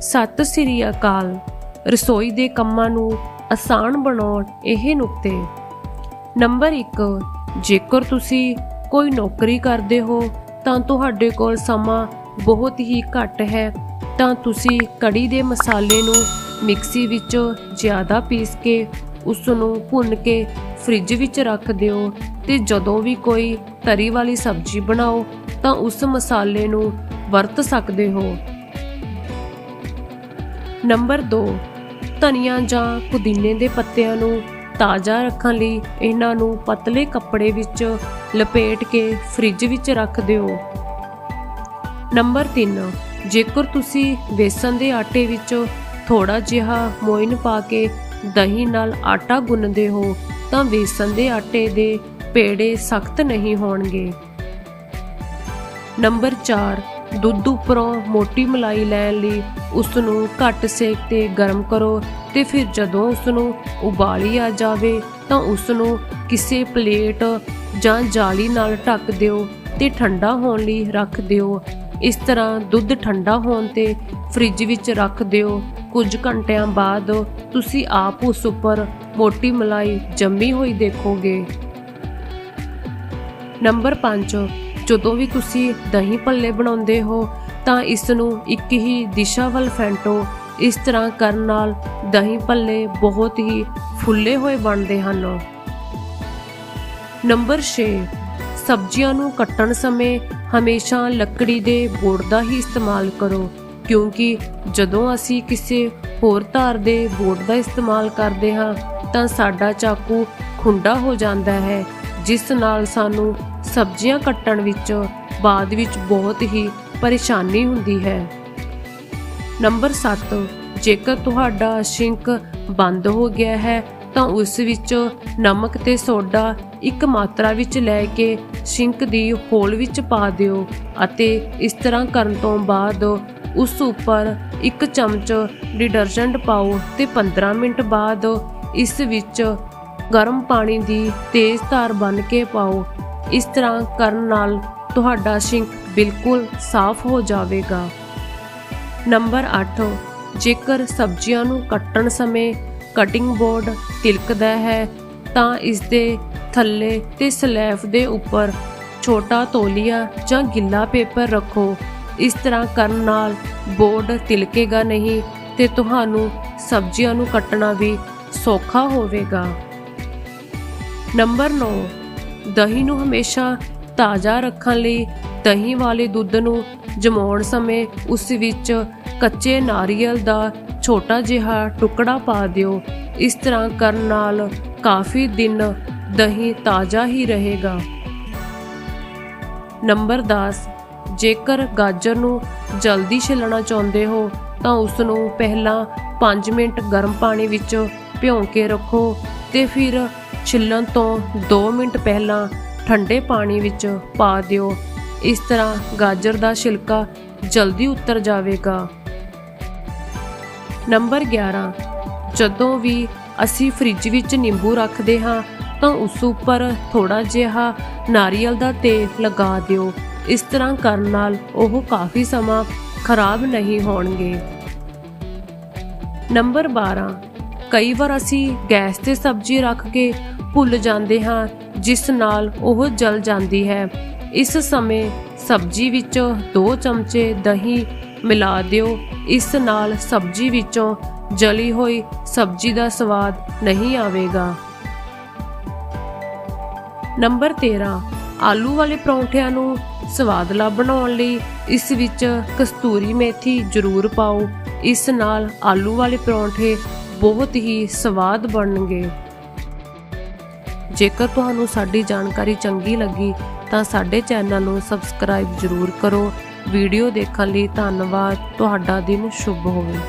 ਸਤਿ ਸ੍ਰੀ ਅਕਾਲ। ਰਸੋਈ ਦੇ ਕੰਮਾਂ ਨੂੰ ਆਸਾਨ ਬਣਾਉਣ ਇਹ ਨੁਕਤੇ। ਨੰਬਰ 1 ਜੇਕਰ ਤੁਸੀਂ ਕੋਈ ਨੌਕਰੀ ਕਰਦੇ ਹੋ, ਤਾਂ ਤੁਹਾਡੇ ਕੋਲ ਸਮਾਂ ਬਹੁਤ ਹੀ ਘੱਟ ਹੈ। ਤਾਂ ਤੁਸੀਂ ਕੜੀ ਦੇ ਮਸਾਲੇ ਨੂੰ ਮਿਕਸੀ ਵਿੱਚ ਜ਼ਿਆਦਾ ਪੀਸ ਕੇ ਉਸ ਨੂੰ ਭੁੰਨ ਕੇ ਫ੍ਰਿਜ ਵਿੱਚ ਰੱਖ ਦਿਓ ਤੇ ਜਦੋਂ ਵੀ ਕੋਈ ਤਰੀ ਵਾਲੀ ਸਬਜ਼ੀ ਬਣਾਓ, ਤਾਂ ਉਸ ਮਸਾਲੇ ਨੂੰ ਵਰਤ ਸਕਦੇ ਹੋ। ਨੰਬਰ 2 ਧਨੀਆ ਜਾਂ ਪੁਦੀਨੇ ਦੇ ਪੱਤਿਆਂ ਨੂੰ ਤਾਜ਼ਾ ਰੱਖਣ ਲਈ ਇਹਨਾਂ ਨੂੰ ਪਤਲੇ ਕੱਪੜੇ ਵਿੱਚ ਲਪੇਟ ਕੇ ਫ੍ਰਿਜ ਵਿੱਚ ਰੱਖ ਦਿਓ। ਨੰਬਰ 3 ਜੇਕਰ ਤੁਸੀਂ ਬੇਸਨ ਦੇ ਆਟੇ ਵਿੱਚ ਥੋੜਾ ਜਿਹਾ ਮੋਇਨ ਪਾ ਕੇ ਦਹੀਂ ਨਾਲ ਆਟਾ ਗੁੰਨਦੇ ਹੋ, ਤਾਂ ਬੇਸਨ ਦੇ ਆਟੇ ਦੇ ਪੇੜੇ ਸਖਤ ਨਹੀਂ ਹੋਣਗੇ। ਨੰਬਰ 4 ਦੁੱਧ ਉੱਪਰੋਂ ਮੋਟੀ ਮਲਾਈ ਲੈਣ ਲਈ ਉਸ ਨੂੰ ਘੱਟ ਸੇਕ ਤੇ ਗਰਮ ਕਰੋ ਤੇ ਫਿਰ ਜਦੋਂ ਉਸ ਨੂੰ ਉਬਾਲੀ ਆ ਜਾਵੇ ਤਾਂ ਉਸ ਨੂੰ ਕਿਸੇ ਪਲੇਟ ਜਾਂ ਜਾਲੀ ਨਾਲ ਢੱਕ ਦਿਓ ਤੇ ਠੰਡਾ ਹੋਣ ਲਈ ਰੱਖ ਦਿਓ। ਇਸ ਤਰ੍ਹਾਂ ਦੁੱਧ ਠੰਡਾ ਹੋਣ ਤੇ ਫ੍ਰਿਜ ਵਿੱਚ ਰੱਖ ਦਿਓ। ਕੁਝ ਘੰਟਿਆਂ ਬਾਅਦ ਤੁਸੀਂ ਆਪ ਉਸ ਉੱਪਰ ਮੋਟੀ ਮਲਾਈ ਜੰਮੀ ਹੋਈ ਦੇਖੋਗੇ। ਨੰਬਰ 5 ਜਦੋਂ ਵੀ ਤੁਸੀਂ ਦਹੀਂ ਭੱਲੇ ਬਣਾਉਂਦੇ ਹੋ, ਤਾਂ ਇਸ ਨੂੰ ਇੱਕ ਹੀ ਦਿਸ਼ਾ ਵੱਲ ਫੈਂਟੋ। ਇਸ ਤਰ੍ਹਾਂ ਕਰਨ ਨਾਲ ਦਹੀਂ ਭੱਲੇ ਬਹੁਤ ਹੀ ਫੁੱਲੇ ਹੋਏ ਬਣਦੇ ਹਨ। ਨੰਬਰ 6 ਸਬਜ਼ੀਆਂ ਨੂੰ ਕੱਟਣ ਸਮੇਂ ਹਮੇਸ਼ਾ ਲੱਕੜੀ ਦੇ ਬੋਰਡ ਦਾ ਹੀ ਇਸਤੇਮਾਲ ਕਰੋ, ਕਿਉਂਕਿ ਜਦੋਂ ਅਸੀਂ ਕਿਸੇ ਹੋਰ ਧਾਰ ਦੇ ਬੋਰਡ ਦਾ ਇਸਤੇਮਾਲ ਕਰਦੇ ਹਾਂ, ਤਾਂ ਸਾਡਾ ਚਾਕੂ ਖੁੰਡਾ ਹੋ ਜਾਂਦਾ ਹੈ, ਜਿਸ ਨਾਲ ਸਾਨੂੰ ਸਬਜ਼ੀਆਂ ਕੱਟਣ ਵਿੱਚ ਬਾਅਦ ਵਿੱਚ ਬਹੁਤ ਹੀ ਪਰੇਸ਼ਾਨੀ ਹੁੰਦੀ ਹੈ। ਨੰਬਰ 7 ਜੇਕਰ ਤੁਹਾਡਾ ਸ਼ਿੰਕ ਬੰਦ ਹੋ ਗਿਆ ਹੈ, ਤਾਂ ਉਸ ਵਿੱਚ ਨਮਕ ਤੇ ਸੋਡਾ ਇੱਕ ਮਾਤਰਾ ਵਿੱਚ ਲੈ ਕੇ ਸ਼ਿੰਕ ਦੀ ਹੋਲ ਵਿੱਚ ਪਾ ਦਿਓ ਅਤੇ ਇਸ ਤਰ੍ਹਾਂ ਕਰਨ ਤੋਂ ਬਾਅਦ ਉਸ ਉੱਪਰ ਇੱਕ ਚਮਚ ਡਿਟਰਜੈਂਟ ਪਾਓ ਤੇ 15 ਮਿੰਟ ਬਾਅਦ ਇਸ ਵਿੱਚ ਗਰਮ ਪਾਣੀ ਦੀ ਤੇਜ਼ ਧਾਰ ਬਣ ਕੇ ਪਾਓ ਇਸ ਤਰ੍ਹਾਂ ਕਰਨ ਨਾਲ ਤੁਹਾਡਾ ਸ਼ਿੰਕ ਬਿਲਕੁਲ ਸਾਫ਼ ਹੋ ਜਾਵੇਗਾ। ਨੰਬਰ 8 ਜੇਕਰ ਸਬਜ਼ੀਆਂ ਨੂੰ ਕੱਟਣ ਸਮੇਂ ਕਟਿੰਗ ਬੋਰਡ ਤਿਲਕਦਾ ਹੈ, ਤਾਂ ਇਸ ਦੇ ਥੱਲੇ ਤੇ ਸਲੈਬ ਦੇ ਉੱਪਰ ਛੋਟਾ ਤੌਲੀਆ ਜਾਂ ਗਿੱਲਾ ਪੇਪਰ ਰੱਖੋ। ਇਸ ਤਰ੍ਹਾਂ ਕਰਨ ਨਾਲ ਬੋਰਡ ਤਿਲਕੇਗਾ ਨਹੀਂ ਤੇ ਤੁਹਾਨੂੰ ਸਬਜ਼ੀਆਂ ਨੂੰ ਕੱਟਣਾ ਵੀ ਸੌਖਾ ਹੋਵੇਗਾ। ਨੰਬਰ 9 ਦਹੀਂ ਨੂੰ ਹਮੇਸ਼ਾ ਤਾਜ਼ਾ ਰੱਖਣ ਲਈ ਦਹੀਂ ਵਾਲੇ ਦੁੱਧ ਨੂੰ ਜਮਾਉਣ ਸਮੇਂ ਉਸ ਵਿੱਚ ਕੱਚੇ ਨਾਰੀਅਲ ਦਾ ਛੋਟਾ ਜਿਹਾ ਟੁਕੜਾ ਪਾ ਦਿਓ। ਇਸ ਤਰ੍ਹਾਂ ਕਰਨ ਨਾਲ ਕਾਫੀ ਦਿਨ ਦਹੀਂ ਤਾਜ਼ਾ ਹੀ ਰਹੇਗਾ। ਨੰਬਰ 10 ਜੇਕਰ ਗਾਜਰ ਨੂੰ ਜਲਦੀ ਛਿੱਲਣਾ ਚਾਹੁੰਦੇ ਹੋ, ਤਾਂ ਉਸ ਨੂੰ ਪਹਿਲਾਂ 5 ਮਿੰਟ ਗਰਮ ਪਾਣੀ ਵਿੱਚ ਭਿਉਂ ਕੇ ਰੱਖੋ ਤੇ ਫਿਰ ਛਿੱਲਣ ਤੋਂ 2 ਮਿੰਟ ਪਹਿਲਾਂ ਠੰਡੇ ਪਾਣੀ ਵਿੱਚ ਪਾ ਦਿਓ। ਇਸ ਤਰ੍ਹਾਂ ਗਾਜਰ ਦਾ ਛਿਲਕਾ ਜਲਦੀ ਉਤਰ ਜਾਵੇਗਾ। ਨੰਬਰ 11 ਜਦੋਂ ਵੀ ਅਸੀਂ ਫ੍ਰਿਜ ਵਿੱਚ ਨਿੰਬੂ ਰੱਖਦੇ ਹਾਂ, ਤਾਂ ਉਸ ਉੱਪਰ ਥੋੜਾ ਜਿਹਾ ਨਾਰੀਅਲ ਦਾ ਤੇਲ ਲਗਾ ਦਿਓ। ਇਸ ਤਰ੍ਹਾਂ ਕਰਨ ਨਾਲ ਉਹ ਕਾਫੀ ਸਮਾਂ ਖਰਾਬ ਨਹੀਂ ਹੋਣਗੇ। ਨੰਬਰ 12 ਕਈ ਵਾਰ ਅਸੀਂ ਗੈਸ ਤੇ ਸਬਜ਼ੀ ਰੱਖ ਕੇ ਭੁੱਲ ਜਾਂਦੇ ਹਾਂ, ਜਿਸ ਨਾਲ ਉਹ ਜਲ ਜਾਂਦੀ ਹੈ। ਇਸ ਸਮੇਂ ਸਬਜ਼ੀ ਵਿੱਚ 2 ਚਮਚੇ ਦਹੀਂ ਮਿਲਾ ਦਿਓ। ਇਸ ਨਾਲ ਸਬਜ਼ੀ ਵਿੱਚੋਂ ਜਲੀ ਹੋਈ ਸਬਜ਼ੀ ਦਾ ਸਵਾਦ ਨਹੀਂ ਆਵੇਗਾ। ਨੰਬਰ 13 ਆਲੂ ਵਾਲੇ ਪਰੌਂਠਿਆਂ ਨੂੰ ਸਵਾਦਲਾ ਬਣਾਉਣ ਲਈ ਇਸ ਵਿੱਚ ਕਸਤੂਰੀ ਮੇਥੀ ਜ਼ਰੂਰ ਪਾਓ। ਇਸ ਨਾਲ ਆਲੂ ਵਾਲੇ ਪਰੌਂਠੇ ਬਹੁਤ ਹੀ ਸਵਾਦ ਬਣਨਗੇ। ਜੇਕਰ ਤੁਹਾਨੂੰ ਸਾਡੀ ਜਾਣਕਾਰੀ ਚੰਗੀ ਲੱਗੀ, ਤਾਂ ਸਾਡੇ ਚੈਨਲ ਨੂੰ ਸਬਸਕ੍ਰਾਈਬ ਜ਼ਰੂਰ ਕਰੋ। ਵੀਡੀਓ ਦੇਖਣ ਲਈ ਧੰਨਵਾਦ। ਤੁਹਾਡਾ ਦਿਨ ਸ਼ੁਭ ਹੋਵੇ।